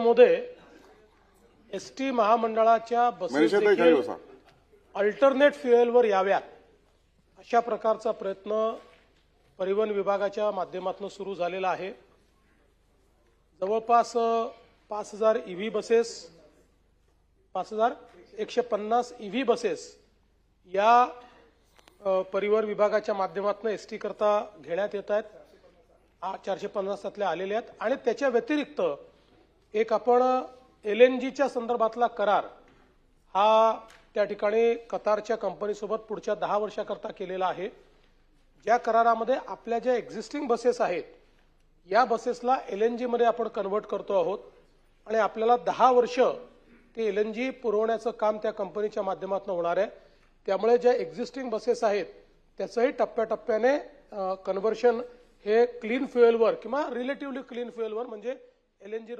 मध्ये S T महामंडळाच्या buses alternate फ्युएलवर याव्यात. अशा प्रकारचा प्रयत्न परिवहन विभागाच्या माध्यमातून सुरू झालेला आहे. जवळपास पाच हजार ईव्ही बसेस पाच हजार एकशे पन्नास ईव्ही बसेस या परिवहन विभागाच्या माध्यमातून एस टी करता घेण्यात येत आहेत. चारशे पन्नास त्यातले आलेले आहेत. आणि त्याच्या व्यतिरिक्त एक आपण एल एन जीच्या संदर्भातला करार हा त्या ठिकाणी कतारच्या कंपनीसोबत पुढच्या दहा वर्षाकरता केलेला आहे. ज्या करारामध्ये आपल्या ज्या एक्झिस्टिंग बसेस आहेत या बसेसला एल एन जीमध्ये आपण कन्व्हर्ट करतो आहोत. आणि आपल्याला दहा वर्ष ते एल एन जी पुरवण्याचं काम त्या कंपनीच्या माध्यमातून होणार आहे. त्यामुळे ज्या एक्झिस्टिंग बसेस आहेत त्याचंही टप्प्याटप्प्याने कन्व्हर्शन हे क्लीन फ्युएलवर किंवा रिलेटिव्हली क्लीन फ्युएलवर म्हणजे एल एन जी